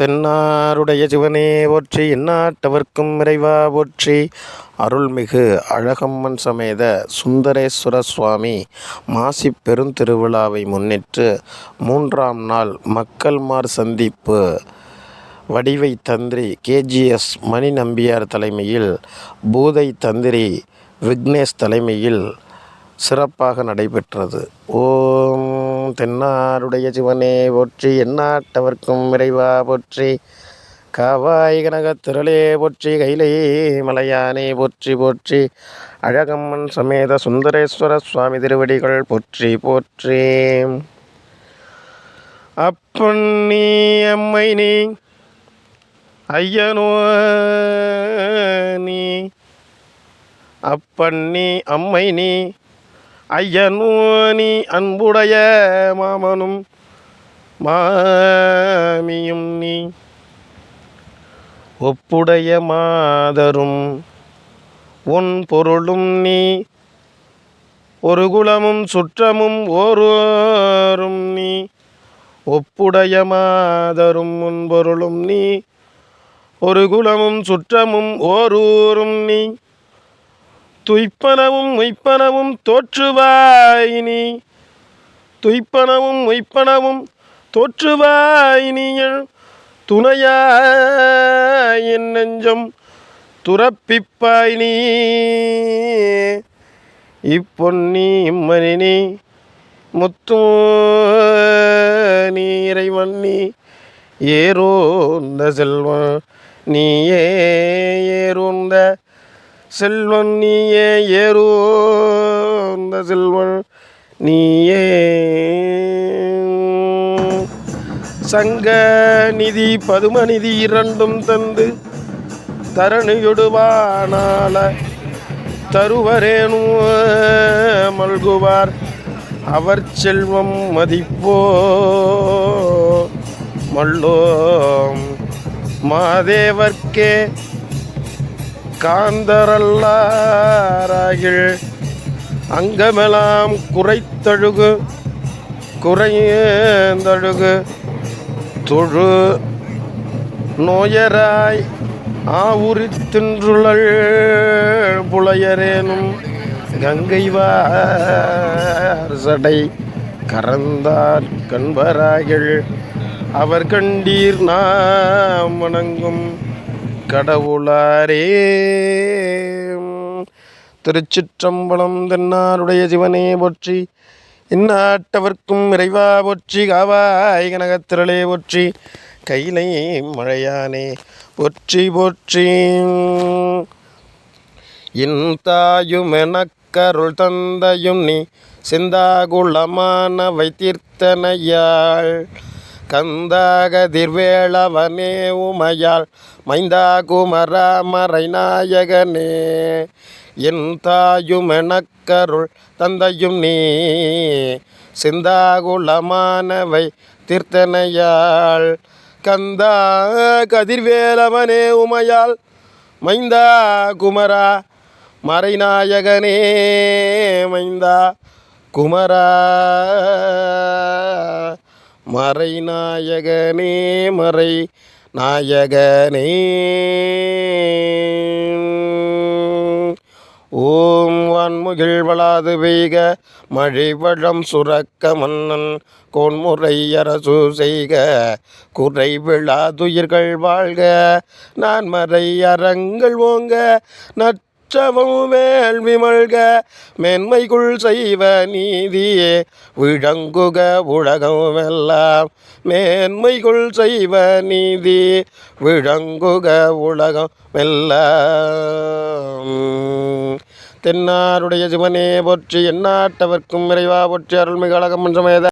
தென்னாருடைய சிவனே போற்றி எந்நாட்டவர்க்கும் இறைவா போற்றி. அருள்மிகு அழகம்மன் சமேத சுந்தரேஸ்வர சுவாமி மாசிப் பெருந்திருவிழாவை முன்னிட்டு மூன்றாம் நாள் மக்கள்மார் சந்திப்பு. வடிவை தந்திரி கேஜிஎஸ் மணி நம்பியார் தலைமையில் பூதை தந்திரி விக்னேஷ் தலைமையில் சிறப்பாக நடைபெற்றது. ஓ தென்னாருடைய சிவனே போற்றி எந்நாட்டவர்க்கும் இறைவா போற்றி. காவாய் கனகத்திரளே போற்றி கைலை மலையானே போற்றி போற்றி. அழகம்மன் சமேத சுந்தரேஸ்வர சுவாமி திருவடிகள் போற்றி போற்றி. அப்பன் நீ அம்மை நீ ஐயனோ நீ. அப்பன் நீ அம்மை நீ ஐயனோ நீ அன்புடைய மாமனும் மாமியும் நீ. ஒப்புடைய மாதரும் உன் பொருளும் நீ. ஒரு குலமும் சுற்றமும் ஓரோரும் நீ. ஒப்புடைய மாதரும் உன் பொருளும் நீ. ஒரு குலமும் சுற்றமும் ஓரூரும் நீ. துய்ப்பனவும் மொய்ப்பனவும் தோற்றுவாயினி துய்ப்பனவும் மொய்ப்பனவும் தோற்றுவாயினியள் துணையாய் என் நெஞ்சம் துறப்பிப்பாய் நீ. இப்பொன்னி இம்மணி நீ முத்து நீரை நீ. ஏரோந்த செல்வம் நீயே ஏரோந்த செல்வன் நீயே ஏறுந்த செல்வன் நீயே. சங்க நிதி பதுமநிதி இரண்டும் தந்து தரணியொடுவானால தருவரேனும் மல்குவார். அவர் செல்வம் மதிப்போ. மல்லோம் மாதேவர்க்கே காந்தரல்லாராகில் அங்கமெல்லாம் குறைத்தழுகு குறையந்தழுகு. தொழு நோயராய் ஆவுரி தின்றுழல் புலையரேனும் கங்கைவார் சடை கறந்தார் கண்பராகில். அவர் கண்டீர் நாம் வணங்கும் கடவுளாரே. திருச்சிற்றம்பலம் தென்னாருடைய சிவனே போற்றி இந்நாட்டவர்க்கும் இறைவா போற்றி காவாய் கனகத்திரளே போற்றி கைலை மழையானே போற்றி போற்றி. என் தாயும் எனக்கருள் தந்தையும் நீ சிந்தாகுளமான வைத்தீர்த்தனையாள் கந்தாக திர்வேளவனே உமையாள் மைந்தா குமரா மறை நாயகனே என் தாயுமெனக்கருள் தந்தையும் நீ. சிந்தாகுலமானவை தீர்த்தனையாள் கந்தா கதிர்வேலவனே உமையாள் மைந்தா குமரா மறைநாயகனே. மைந்தா குமரா மறை நாயகனே மறை நாயகனே. ஓம் வான்முகில் வளாது பெய்க மழைவளம் சுரக்க மன்னன் கோன்முறையரசு செய்க. குறை விழாதுயிர்கள் வாழ்க நான் மறை அறங்கள் ஓங்க நற் உற்சவம் வேள்வி மல்க மென்மைக்குள் செய்வ நீதியே விழங்குக உலகம் எல்லாம். மேன்மைக்குள் செய்வ நீதி விழங்குக உலகம் எல்லாம். தென்னாருடைய சிவனே போற்றி எந்நாட்டவர்க்கும் விரைவா போற்றி அருள்மிகு அழகம் என்ற